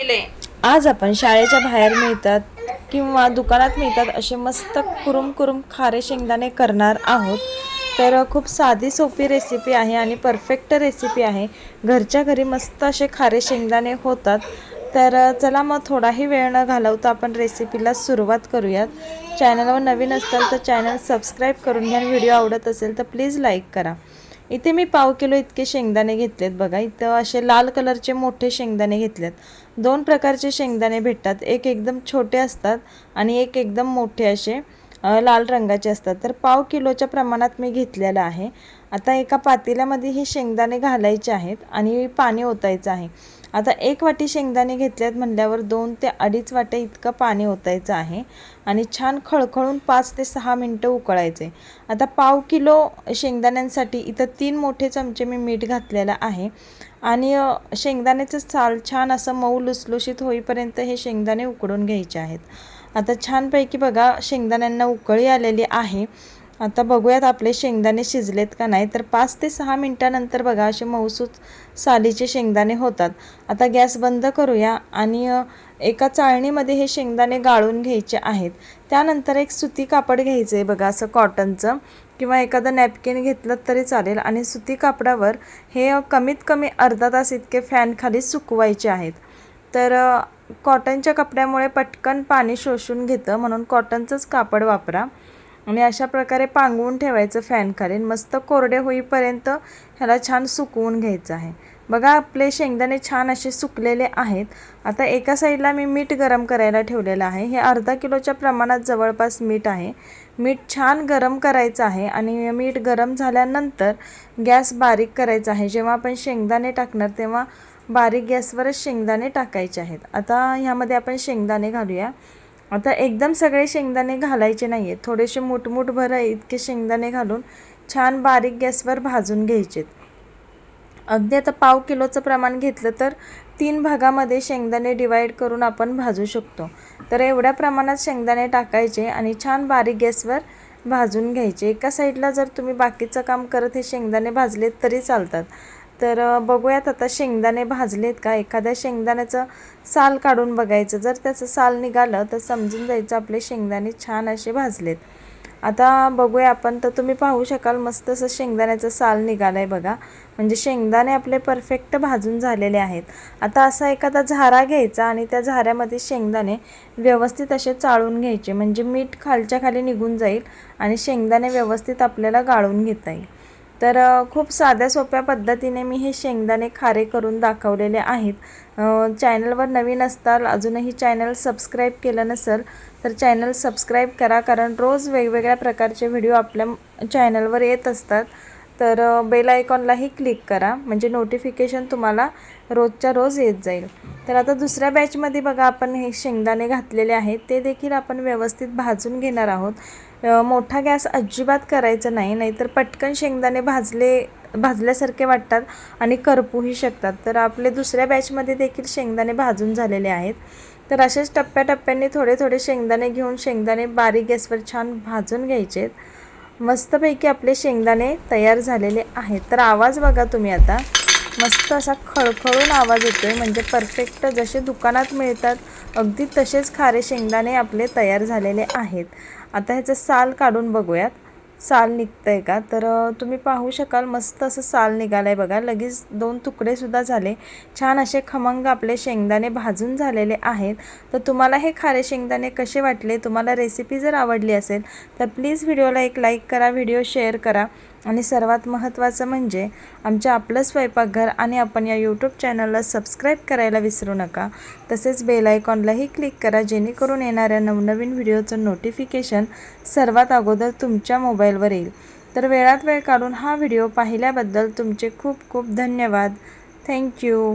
आज आपण शाळेच्या बाहेर मिळतात किंवा दुकानात मिळतात असे मस्त कुरुम कुरुम खारे शेंगदाणे करणार आहोत. तर खूप साधी सोपी रेसिपी आहे आणि परफेक्ट रेसिपी आहे. घरच्या घरी मस्त असे खारे शेंगदाणे होतात. तर चला मग थोडाही वेळ न घालवता आपण रेसिपीला सुरुवात करूयात. चॅनलवर नवीन असताल तर चॅनल सबस्क्राईब करून घ्या व्हिडिओ आवडत असेल तर प्लीज लाईक करा. इथे मी पाव किलो इतके शेंगदाणे घेतलेत बघा. इथं असे लाल कलरचे मोठे शेंगदाणे घेतलेत. दोन प्रकारचे शेंगदाणे भेटतात. एक एकदम छोटे असतात आणि एक एकदम मोठे असे लाल रंगाचे असतात. तर पाव किलोच्या प्रमाणात मी घेतलेलं आहे. आता एका पातेल्यामध्ये हे शेंगदाणे घालायचे आहेत आणि पाणी ओतायचं आहे. आता एक वाटी शेंगदाणे घेतल्यात म्हणल्यावर दोन ते अडीच वाटे इतकं पाणी ओतायचं आहे आणि छान खळखळून पाच ते सहा मिनटं उकळायचे. आता पाव किलो शेंगदाण्यांसाठी इथं तीन मोठे चमचे मी मीठ घातलेलं आहे आणि शेंगदाण्याचं साल छान असं मऊ लुसलुशीत होईपर्यंत हे शेंगदाणे उकडून घ्यायचे आहेत. आता छानपैकी बघा शेंगदाण्यांना उकळी आलेली आहे. आता बघूयात आपले शेंगदाणे शिजलेत का नाही. तर पाच ते सहा मिनटानंतर बघा असे मऊसूत सालीचे शेंगदाणे होतात. आता गॅस बंद करूया आणि एका चाळणीमध्ये हे शेंगदाणे गाळून घ्यायचे आहेत. त्यानंतर एक सुती कापड घ्यायचं आहे बघा असं कॉटनचं. किंवा एखादं नॅपकिन घेतलं तरी चालेल आणि सुती कापडावर हे कमीत कमी अर्धा तास इतके फॅनखाली सुकवायचे आहेत. तर कॉटनच्या कपड्यामुळे पटकन पाणी शोषून घेतं म्हणून कॉटनचंच कापड वापरा. आणि अशा प्रकारे पांगवून ठेवायचं फॅन मस्त कोरडे होईपर्यंत ह्याला छान सुकवून घ्यायचं आहे. बघा आपले शेंगदाणे छान असे सुकलेले आहेत. आता एका साईडला मी मीठ गरम करायला ठेवलेलं आहे. हे अर्धा किलोच्या प्रमाणात जवळपास मीठ आहे. मीठ छान गरम करायचं आहे आणि मीठ गरम झाल्यानंतर गॅस बारीक करायचा आहे. जेव्हा आपण शेंगदाणे टाकणार तेव्हा बारीक गॅसवरच शेंगदाणे टाकायचे आहेत. आता ह्यामध्ये आपण शेंगदाणे घालूया. आता एकदम सगळे शेंगदाणे घालायचे नाही आहेत थोडेसे मुठमुठभर इतके शेंगदाणे घालून छान बारीक गॅसवर भाजून घ्यायचेत. अगदी आता पाव किलोचं प्रमाण घेतलं तर तीन भागामध्ये शेंगदाणे डिवाईड करून आपण भाजू शकतो. तर एवढ्या प्रमाणात शेंगदाणे टाकायचे आणि छान बारीक गॅसवर भाजून घ्यायचे. एका साईडला जर तुम्ही बाकीचं काम करत हे शेंगदाणे भाजलेत तरी चालतात. तर बघूयात आता शेंगदाणे भाजलेत का? एखाद्या शेंगदाण्याचं साल काढून बघायचं. जर त्याचं साल निघालं तर समजून जायचं आपले शेंगदाणे छान असे भाजलेत. आता बघूया आपण तर तुम्ही पाहू शकाल मस्त असं शेंगदाण्याचं साल निघालं आहे बघा. म्हणजे शेंगदाणे आपले परफेक्ट भाजून झालेले आहेत. आता असा एखादा झारा घ्यायचा आणि त्या झाऱ्यामध्ये शेंगदाणे व्यवस्थित असे चाळून घ्यायचे. म्हणजे मीठ खालच्या खाली निघून जाईल आणि शेंगदाणे व्यवस्थित आपल्याला गाळून घेता येईल. तर खूप साध्या सोप्या पद्धतीने मी हे शेंगदाणे खारे करून दाखवलेले आहेत. चॅनलवर नवीन असताल अजूनही चॅनल सबस्क्राईब केलं नसेल तर चॅनल सबस्क्राईब करा. कारण रोज वेगवेगळ्या प्रकारचे व्हिडिओ आपल्या चॅनलवर येत असतात. तर बेल आयकॉनलाही क्लिक करा. म्हणजे नोटिफिकेशन तुम्हाला रोजच्या रोज येत जाईल. तर आता दुसऱ्या बॅचमध्ये बघा आपण हे शेंगदाणे घातलेले आहेत. ते देखील आपण व्यवस्थित भाजून घेणार आहोत. मोठा गॅस अजिबात करायचा नाही नाहीतर पटकन शेंगदाणे भाजले भाजल्यासारखे वाटतात आणि करपूही शकतात. तर आपले दुसऱ्या बॅचमध्ये देखील शेंगदाणे भाजून झालेले आहेत. तर असेच टप्प्याटप्प्याने थोडे थोडे शेंगदाणे घेऊन शेंगदाणे बारीक गॅसवर छान भाजून घ्यायचे. मस्तपैकी आपले शेंगदाणे तयार झालेले आहेत. तर आवाज बघा तुम्ही आता. मस्त असा खळखळून आवाज येतोय. म्हणजे परफेक्ट जसे दुकानात मिळतात अगदी तसेच खारे शेंगदाणे आपले तयार झालेले आहेत. आता ह्याचं साल काढून बघूयात. साल निघतं आहे का? तर तुम्ही पाहू शकाल मस्त असं साल निघालं आहे बघा. लगेच दोन तुकडेसुद्धा झाले. छान असे खमंग आपले शेंगदाणे भाजून झालेले आहेत. तर तुम्हाला हे खारे शेंगदाणे कसे वाटले? तुम्हाला रेसिपी जर आवडली असेल तर प्लीज व्हिडिओला एक लाईक करा व्हिडिओ शेअर करा. आणि सर्वात महत्त्वाचं म्हणजे आमच्या आपलं स्वयंपाकघर आणि आपण या यूट्यूब चॅनलला सबस्क्राईब करायला विसरू नका. तसेच बेल आयकॉनलाही क्लिक करा जेणेकरून येणाऱ्या नवनवीन व्हिडिओचं नोटिफिकेशन सर्वात अगोदर तुमच्या मोबाईलवर येईल. तर वेळात वेळ काढून हा व्हिडिओ पाहिल्याबद्दल तुमचे खूप खूप धन्यवाद. थँक्यू